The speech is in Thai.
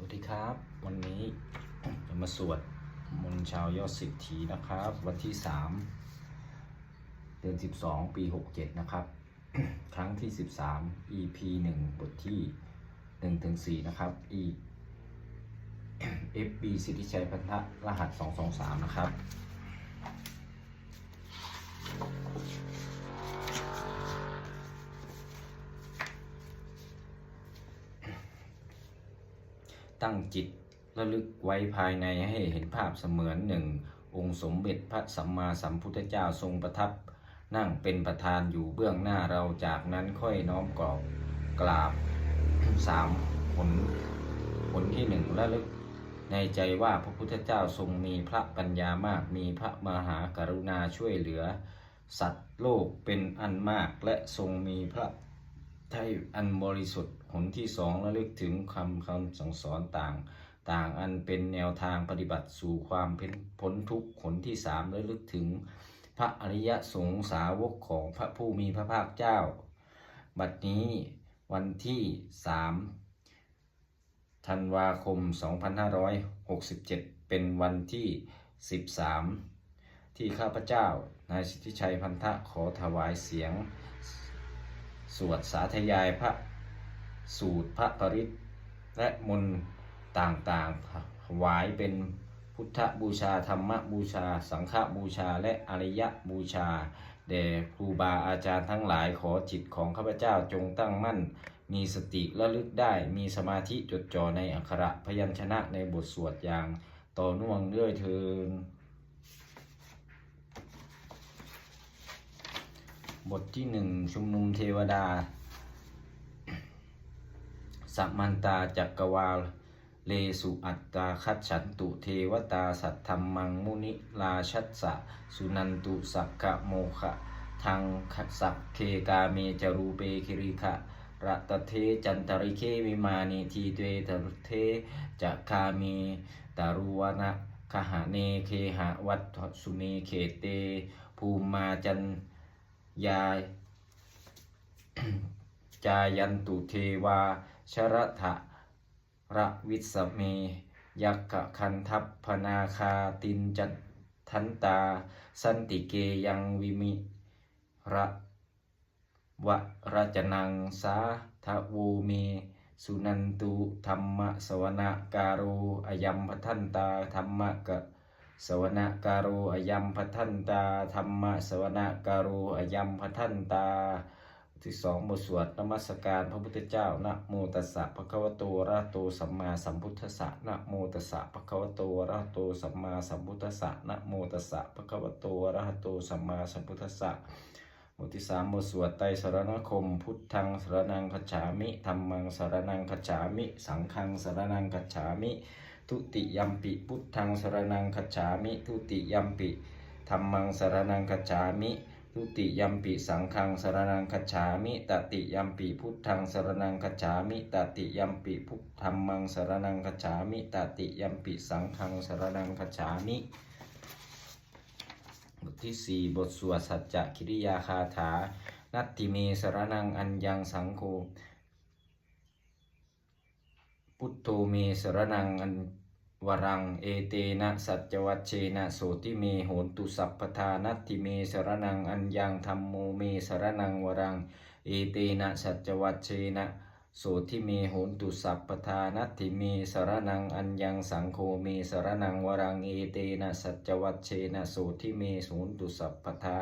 วัสดีครับ วันนี้จะมาสวดมนต์ชาวยอดสิทธีนะครับ วันที่ 3 เดือน 12 ปี 67 นะครับ ครั้งที่ 13 EP 1 บทที่1ถึง4นะครับ E FB สิทธิชัยพันธะรหัส 223 นะครับ ตั้งจิตระลึกไว้ภายในให้เห็นภาพเสมือนหนึ่ง องค์สมเด็จพระสัมมาสัมพุทธเจ้าทรงประทับ นั่งเป็นประธานอยู่เบื้องหน้าเราจากนั้นค่อยน้อมกรอบกราบสามผลผลที่หนึ่งระลึกในใจว่าพระพุทธเจ้าทรงมีพระปัญญามากมีพระมหากรุณาช่วยเหลือ สัตว์โลกเป็นอันมากและทรงมีพระ ทัยอันบริสุทธิ์ผลที่สองระลึกถึงคำคำสั่งสอนต่าง ต่างอันเป็นแนวทางปฏิบัติสู่ความเป็นพ้นทุกข์ผลที่สามระลึกถึง พระอริยสงสาวกของพระผู้มีพระภาคเจ้า บัดนี้วันที่สามธันวาคม 2567 เป็นวันที่ 13 ที่ข้าพเจ้านายสิทธิชัยพันธะขอถวายเสียง สวดสาธยายพระสูตรพระปริตและมนต์ต่างๆถวายเป็นพุทธบูชาธรรมบูชา สังฆบูชาและอริยบูชาแด่ครูบาอาจารย์ทั้งหลายขอจิตของข้าพเจ้าจงตั้งมั่น มีสติระลึกได้มีสมาธิจดจ่อในอักขระพยัญชนะในบทสวดอย่างต่อเนื่องด้วยเทิน บทที่หนึ่งชุมนุมเทวดา สัมมันตาจักรวาล เลสุอัตตาคัจฉันตุเทวตาสัทธรรมังมุนิลาชัสสะ สุนันตุสักกะโมคะทางสักเคกาเมจรูเปคิริคะรัตเทจันตริเควิมานิทีเตตเทจักคาเมตารุวนะคหะเนเคหะวัตสุเมเขเต ภูมิมาจัน ยาจายันตุเทวาชรทะระวิสเม ยักขะคันทัพพนาคาตินจันทันตา สันติเกยังวิมิระวะราจนังสาทะวูเม สุนันตุธรรมสวนาการโรอยัมพทันตาธรรมะกะ สวนาการโรอยัมพัทันตาธรรมะสวนาการโรอยัมพัทันตา ที่สองบทสวดนมัสการพระพุทธเจ้านะโมตัสสะภะคะวะโตระหะโตสัมมาสัมพุทธัสสะนะโมตัสสะภะคะวะโตระหะโตสัมมาสัมพุทธัสสะนะโมตัสสะภะคะวะโตระหะโตสัมมาสัมพุทธัสสะบทที่สามบทสวดไตรสรณคม พุทธังสรนังคัจามิธรรมังสรนังคัจามิ สังฆังสรนังคัจามิ ทุติยัมปิพุทธังสรนังคัจฉามิ ทุติยัมปิธรรมังสรนังคัจฉามิ ทุติยัมปิสังฆังสรนังคัจฉามิ ตติยัมปิพุทธังสรนังคัจฉามิ ตติยัมปิพุทธัมมังสรนังคัจฉามิ ตติยัมปิสังฆังสรนังคัจฉามิ บทที่สี่บทสวดสัจจะคิริยาคาถา นัตติเมสรนังอัญญังสังโฆ พุทโธเมสรนังอันวรังเอเตนะสัจวัชเชนะโสติเมโหนตุสัพพทานัตติเมสรนังอัญญังธรรมโมเมสรนังวรังเอเตนะสัจวัชเชนะโสติเมโหนตุสัพพทานัตติเมสรนังอัญญังสังโฆเมสรนังวรังเอเตนะสัจวัชเชนะโสติเมโหนตุสัพพทา